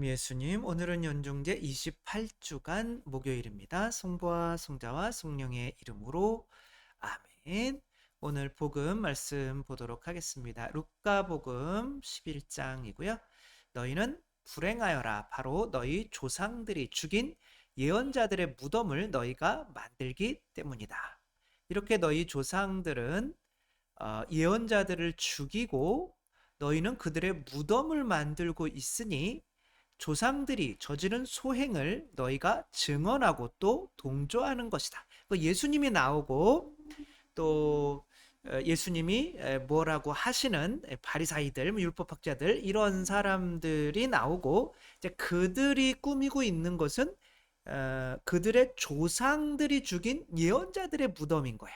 예수님, 오늘은 연중제 28주간 목요일입니다. 성부와 성자와 성령의 이름으로 아멘. 오늘 복음 말씀 보도록 하겠습니다. 루카복음 11장이고요. 너희는 불행하여라. 바로 너희 조상들이 죽인 예언자들의 무덤을 너희가 만들기 때문이다. 이렇게 너희 조상들은 어, 예언자들을 죽이고 너희는 그들의 무덤을 만들고 있으니 조상들이 저지른 소행을 너희가 증언하고 또 동조하는 것이다. 그 예수님이 나오고 또 어, 예수님이 뭐라고 하시는 바리사이들, 뭐 율법학자들 이런 사람들이 나오고 이제 그들이 꾸미고 있는 것은 어, 그들의 조상들이 죽인 예언자들의 무덤인 거야.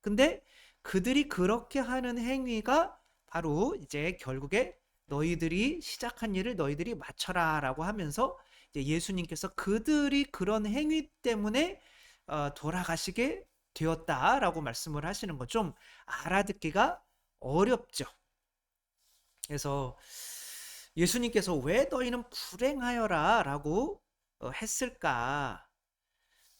근데 그들이 그렇게 하는 행위가 바로 이제 결국에 너희들이 시작한 일을 너희들이 마쳐라라고 하면서 이제 예수님께서 그들이 그런 행위 때문에 어, 돌아가시게 되었다라고 말씀을 하시는 거좀 알아듣기가 어렵죠. 그래서 예수님께서 왜 너희는 불행하여라라고 어, 했을까?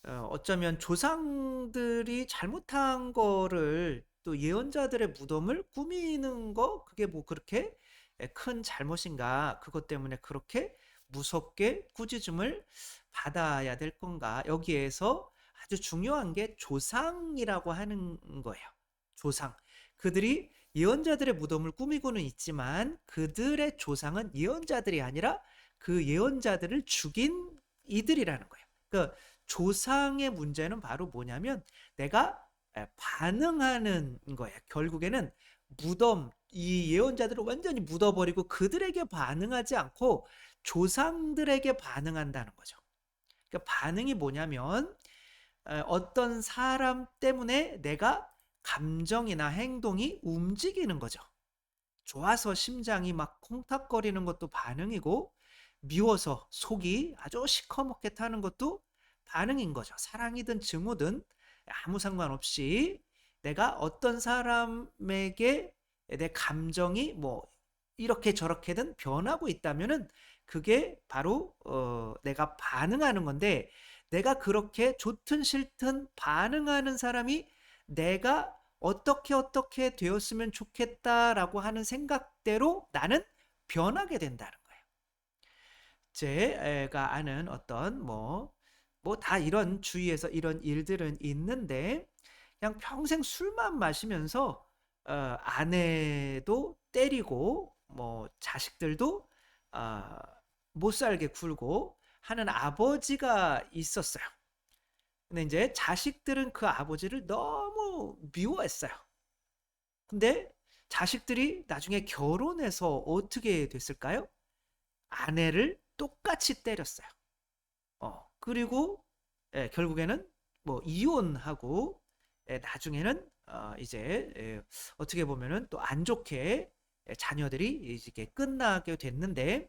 어, 어쩌면 조상들이 잘못한 거를 또 예언자들의 무덤을 꾸미는 거 그게 뭐 그렇게 큰 잘못인가? 그것 때문에 그렇게 무섭게 꾸짖음을 받아야 될 건가? 여기에서 아주 중요한 게 조상이라고 하는 거예요. 조상. 그들이 예언자들의 무덤을 꾸미고는 있지만 그들의 조상은 예언자들이 아니라 그 예언자들을 죽인 이들이라는 거예요. 그 조상의 문제는 바로 뭐냐면 내가 반응하는 거예요. 결국에는 무덤, 이 예언자들을 완전히 묻어버리고 그들에게 반응하지 않고 조상들에게 반응한다는 거죠. 그러니까 반응이 뭐냐면 어떤 사람 때문에 내가 감정이나 행동이 움직이는 거죠. 좋아서 심장이 막 콩닥거리는 것도 반응이고 미워서 속이 아주 시커멓게 타는 것도 반응인 거죠. 사랑이든 증오든 아무 상관없이 내가 어떤 사람에게 내 감정이 뭐 이렇게 저렇게든 변하고 있다면은 그게 바로 어 내가 반응하는 건데 내가 그렇게 좋든 싫든 반응하는 사람이 내가 어떻게 어떻게 되었으면 좋겠다라고 하는 생각대로 나는 변하게 된다는 거예요. 제가 아는 어떤 뭐 뭐 다 이런 주위에서 이런 일들은 있는데 그냥 평생 술만 마시면서 어, 아내도 때리고 뭐 자식들도 어, 못 살게 굴고 하는 아버지가 있었어요. 근데 이제 자식들은 그 아버지를 너무 미워했어요. 근데 자식들이 나중에 결혼해서 어떻게 됐을까요? 아내를 똑같이 때렸어요. 어, 그리고 예, 결국에는 뭐 이혼하고 예, 나중에는 어, 이제 예, 어떻게 보면은 또 안 좋게 자녀들이 이게 끝나게 됐는데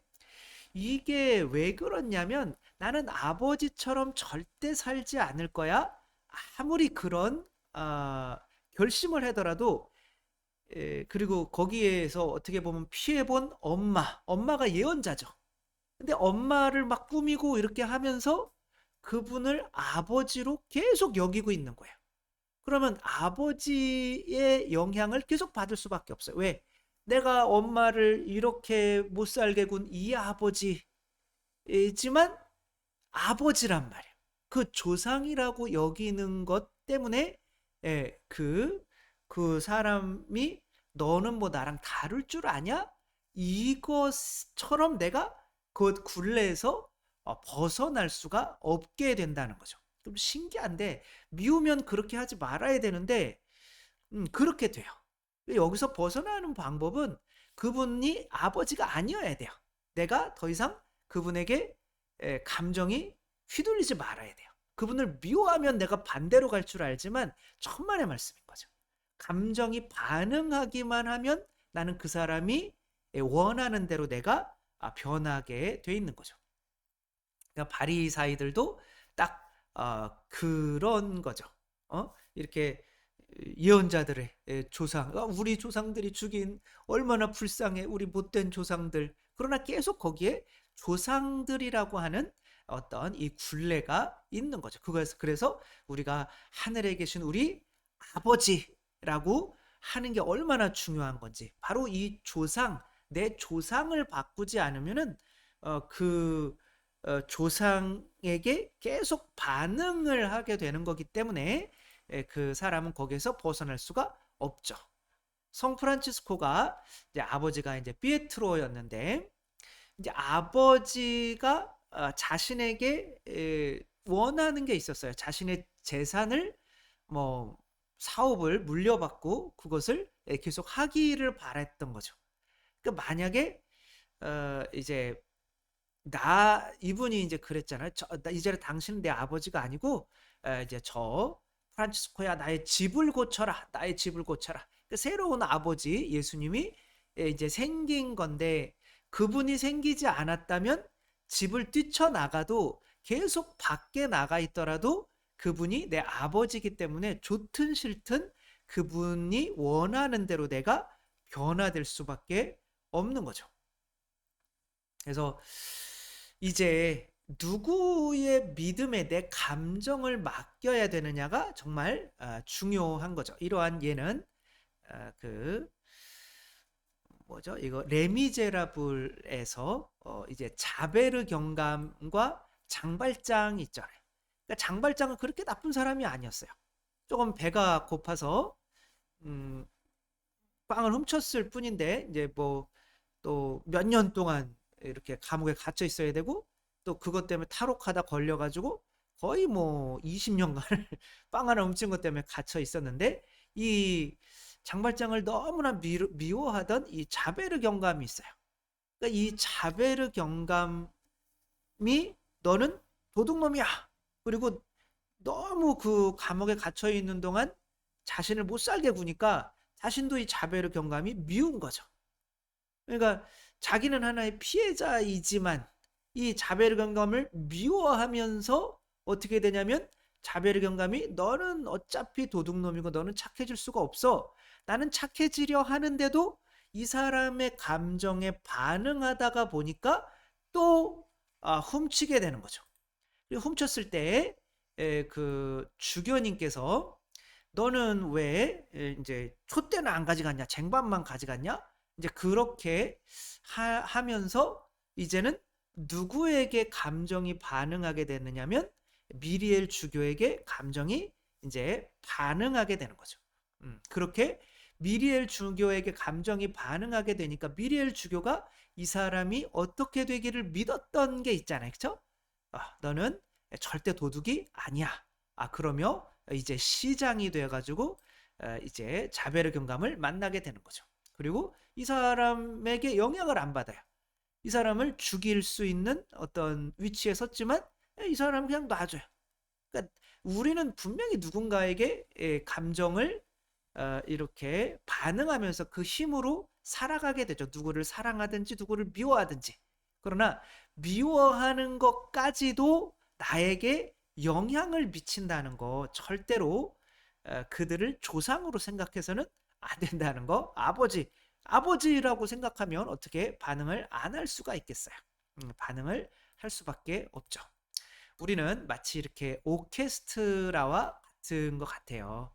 이게 왜 그렇냐면 나는 아버지처럼 절대 살지 않을 거야. 아무리 그런 어, 결심을 하더라도 에, 그리고 거기에서 어떻게 보면 피해본 엄마, 엄마가 예언자죠. 근데 엄마를 막 꾸미고 이렇게 하면서 그분을 아버지로 계속 여기고 있는 거예요. 그러면 아버지의 영향을 계속 받을 수밖에 없어요. 왜? 내가 엄마를 이렇게 못 살게 군 이 아버지지만 아버지란 말이에요. 그 조상이라고 여기는 것 때문에 예, 그, 그 사람이 너는 뭐 나랑 다를 줄 아냐? 이것처럼 내가 그 굴레에서 어, 벗어날 수가 없게 된다는 거죠. 좀 신기한데 미우면 그렇게 하지 말아야 되는데 음, 그렇게 돼요. 여기서 벗어나는 방법은 그분이 아버지가 아니어야 돼요. 내가 더 이상 그분에게 감정이 휘둘리지 말아야 돼요. 그분을 미워하면 내가 반대로 갈 줄 알지만 천만의 말씀인 거죠. 감정이 반응하기만 하면 나는 그 사람이 원하는 대로 내가 아, 변하게 돼 있는 거죠. 그러니까 바리사이들도 딱 어, 그런 거죠. 어? 이렇게 예언자들의 조상, 아, 우리 조상들이 죽인 얼마나 불쌍해, 우리 못된 조상들. 그러나 계속 거기에 조상들이라고 하는 어떤 이 굴레가 있는 거죠. 그래서 그래서 우리가 하늘에 계신 우리 아버지라고 하는 게 얼마나 중요한 건지 바로 이 조상 내 조상을 바꾸지 않으면은 어, 그 어, 조상에게 계속 반응을 하게 되는 거기 때문에 에, 그 사람은 거기에서 벗어날 수가 없죠. 성 프란치스코가 이제 아버지가 이제 피에트로였는데 이제 아버지가 어, 자신에게 에, 원하는 게 있었어요. 자신의 재산을 뭐 사업을 물려받고 그것을 에, 계속 하기를 바랬던 거죠. 그 만약에 어, 이제 나 이분이 이제 그랬잖아요. 저, 나 이제 당신은 내 아버지가 아니고 에, 이제 저 프란치스코야 나의 집을 고쳐라. 나의 집을 고쳐라. 그 새로운 아버지 예수님이 에, 이제 생긴 건데 그분이 생기지 않았다면 집을 뛰쳐나가도 계속 밖에 나가 있더라도 그분이 내 아버지이기 때문에 좋든 싫든 그분이 원하는 대로 내가 변화될 수밖에 없는 거죠. 그래서 이제 누구의 믿음에 내 감정을 맡겨야 되느냐가 정말 아, 중요한 거죠. 이러한 예는 아, 그 뭐죠? 이거 레미제라블에서 어 이제 자베르 경감과 장발장이 있잖아요. 그러니까 장발장은 그렇게 나쁜 사람이 아니었어요. 조금 배가 고파서 음 빵을 훔쳤을 뿐인데 이제 뭐 또 몇 년 동안 이렇게 감옥에 갇혀 있어야 되고 또 그것 때문에 탈옥하다 걸려 가지고 거의 뭐 20년간을 빵 하나 훔친 것 때문에 갇혀 있었는데 이 장발장을 너무나 미, 미워하던 이 자베르 경감이 있어요. 그러니까 이 자베르 경감이 너는 도둑놈이야. 그리고 너무 그 감옥에 갇혀 있는 동안 자신을 못 살게 구니까 자신도 이 자베르 경감이 미운 거죠. 그러니까 자기는 하나의 피해자이지만 이 자베르 경감을 미워하면서 어떻게 되냐면 자베르 경감이 너는 어차피 도둑놈이고 너는 착해질 수가 없어. 나는 착해지려 하는데도 이 사람의 감정에 반응하다가 보니까 또 아, 훔치게 되는 거죠. 훔쳤을 때 그 주교님께서 너는 왜 이제 촛대는 안 가져갔냐? 쟁반만 가져갔냐? 이제 그렇게 하, 면서 이제는 누구에게 감정이 반응하게 되느냐면 미리엘 주교에게 감정이 이제 반응하게 되는 거죠. 음, 그렇게 미리엘 주교에게 감정이 반응하게 되니까 미리엘 주교가 이 사람이 어떻게 되기를 믿었던 게 있잖아요. 그쵸? 아, 너는 절대 도둑이 아니야. 아, 그러며 이제 시장이 돼가지고 어, 이제 자베르 경감을 만나게 되는 거죠. 그리고 이 사람에게 영향을 안 받아요. 이 사람을 죽일 수 있는 어떤 위치에 섰지만 이 사람 그냥 놔줘요. 그러니까 우리는 분명히 누군가에게 감정을 어, 이렇게 반응하면서 그 힘으로 살아가게 되죠. 누구를 사랑하든지 누구를 미워하든지. 그러나 미워하는 것까지도 나에게 영향을 미친다는 거 절대로 어, 그들을 조상으로 생각해서는 안 된다는 거. 아버지, 아버지라고 생각하면 어떻게 반응을 안 할 수가 있겠어요. 음, 반응을 할 수밖에 없죠. 우리는 마치 이렇게 오케스트라와 같은 것 같아요.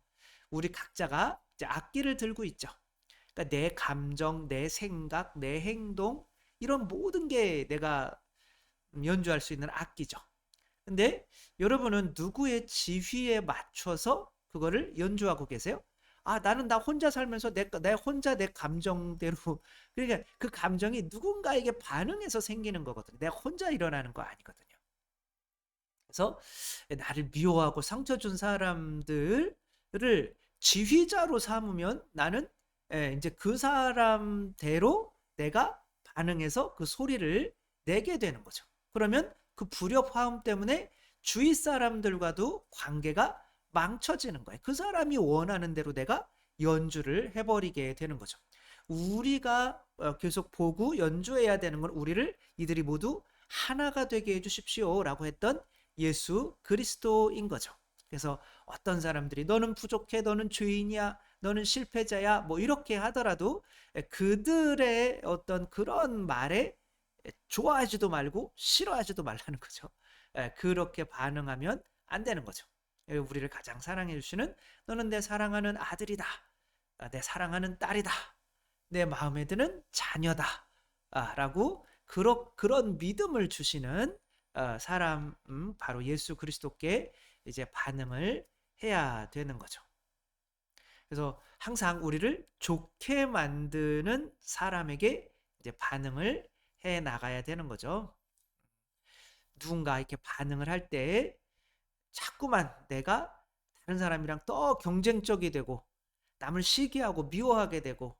우리 각자가 악기를 들고 있죠. 그러니까 내 감정, 내 생각, 내 행동 이런 모든 게 내가 연주할 수 있는 악기죠. 근데 여러분은 누구의 지휘에 맞춰서 그거를 연주하고 계세요? 아, 나는 나 혼자 살면서 내, 내 혼자 내 감정대로 그러니까 그 감정이 누군가에게 반응해서 생기는 거거든요. 내가 혼자 일어나는 거 아니거든요. 그래서 나를 미워하고 상처 준 사람들을 지휘자로 삼으면 나는 예, 이제 그 사람대로 내가 반응해서 그 소리를 내게 되는 거죠. 그러면 그 불협화음 때문에 주위 사람들과도 관계가 망쳐지는 거예요. 그 사람이 원하는 대로 내가 연주를 해버리게 되는 거죠. 우리가 어, 계속 보고 연주해야 되는 건 우리를 이들이 모두 하나가 되게 해주십시오 라고 했던 예수 그리스도인 거죠. 그래서 어떤 사람들이 너는 부족해, 너는 죄인이야, 너는 실패자야, 뭐 이렇게 하더라도 그들의 어떤 그런 말에 좋아하지도 말고 싫어하지도 말라는 거죠. 예, 그렇게 반응하면 안 되는 거죠. 예, 우리를 가장 사랑해 주시는 너는 내 사랑하는 아들이다. 아, 내 사랑하는 딸이다. 내 마음에 드는 자녀다. 아, 라고 그러, 그런 믿음을 주시는 어, 사람 음, 바로 예수 그리스도께 이제 반응을 해야 되는 거죠. 그래서 항상 우리를 좋게 만드는 사람에게 이제 반응을 해 나가야 되는 거죠. 누군가 이렇게 반응을 할 때 자꾸만 내가 다른 사람이랑 더 경쟁적이 되고 남을 시기하고 미워하게 되고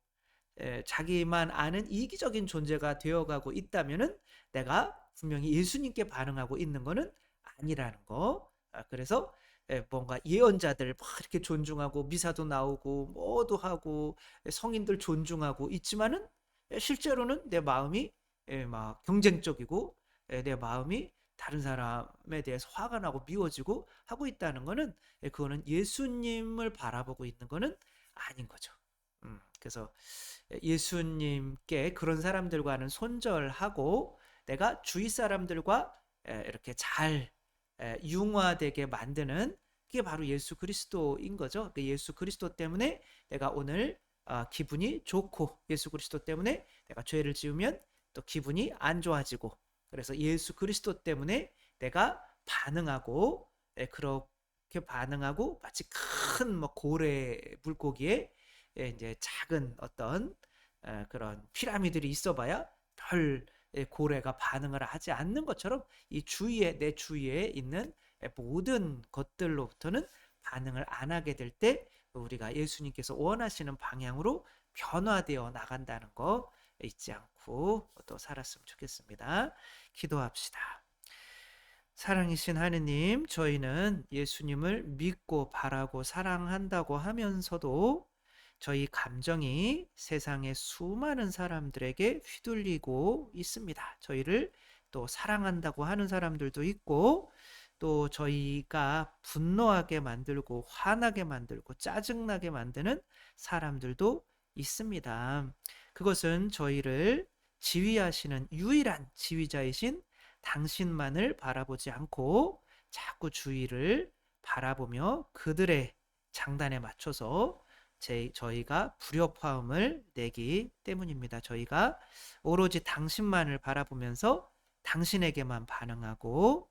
에, 자기만 아는 이기적인 존재가 되어가고 있다면은 내가 분명히 예수님께 반응하고 있는 거는 아니라는 거. 아, 그래서 에, 뭔가 예언자들 막 이렇게 존중하고 미사도 나오고 뭐도 하고 성인들 존중하고 있지만은 실제로는 내 마음이 에, 막 경쟁적이고 에, 내 마음이 다른 사람에 대해서 화가 나고 미워지고 하고 있다는 거는 에, 그거는 예수님을 바라보고 있는 거는 아닌 거죠. 음, 그래서 예수님께 그런 사람들과는 손절하고 내가 주위 사람들과 이렇게 잘 융화되게 만드는 그게 바로 예수 그리스도인 거죠. 그 예수 그리스도 때문에 내가 오늘 아, 기분이 좋고 예수 그리스도 때문에 내가 죄를 지으면 또 기분이 안 좋아지고 그래서 예수 그리스도 때문에 내가 반응하고 그렇게 반응하고 마치 큰 뭐 고래 물고기에 이제 작은 어떤 그런 피라미드들이 있어봐야 별 고래가 반응을 하지 않는 것처럼 이 주위에 내 주위에 있는 모든 것들로부터는 반응을 안 하게 될 때 우리가 예수님께서 원하시는 방향으로 변화되어 나간다는 거 잊지 않고 또 살았으면 좋겠습니다. 기도합시다. 사랑이신 하느님, 저희는 예수님을 믿고 바라고 사랑한다고 하면서도 저희 감정이 세상의 수많은 사람들에게 휘둘리고 있습니다. 저희를 또 사랑한다고 하는 사람들도 있고, 또 저희가 분노하게 만들고, 화나게 만들고, 짜증나게 만드는 사람들도 있습니다. 그것은 저희를 지휘하시는 유일한 지휘자이신 당신만을 바라보지 않고 자꾸 주위를 바라보며 그들의 장단에 맞춰서 제, 저희가 불협화음을 내기 때문입니다. 저희가 오로지 당신만을 바라보면서 당신에게만 반응하고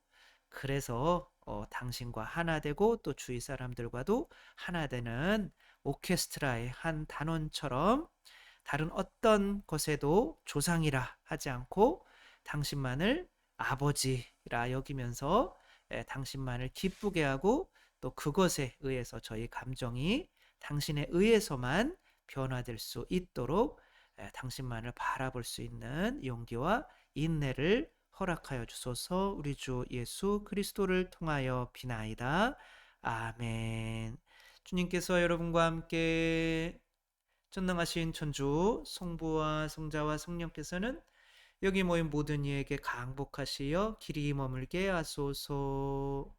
그래서 어, 당신과 하나 되고 또 주위 사람들과도 하나 되는 오케스트라의 한 단원처럼 다른 어떤 것에도 조상이라 하지 않고 당신만을 아버지라 여기면서 에, 당신만을 기쁘게 하고 또 그것에 의해서 저희 감정이 당신에 의해서만 변화될 수 있도록 당신만을 바라볼 수 있는 용기와 인내를 허락하여 주소서 우리 주 예수 그리스도를 통하여 비나이다. 아멘. 주님께서 여러분과 함께 전능하신 천주 성부와 성자와 성령께서는 여기 모인 모든 이에게 강복하시어 길이 머물게 하소서.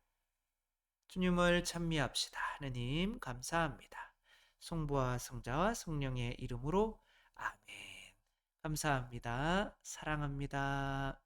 주님을 찬미합시다. 하느님 감사합니다. 성부와 성자와 성령의 이름으로 아멘. 감사합니다. 사랑합니다.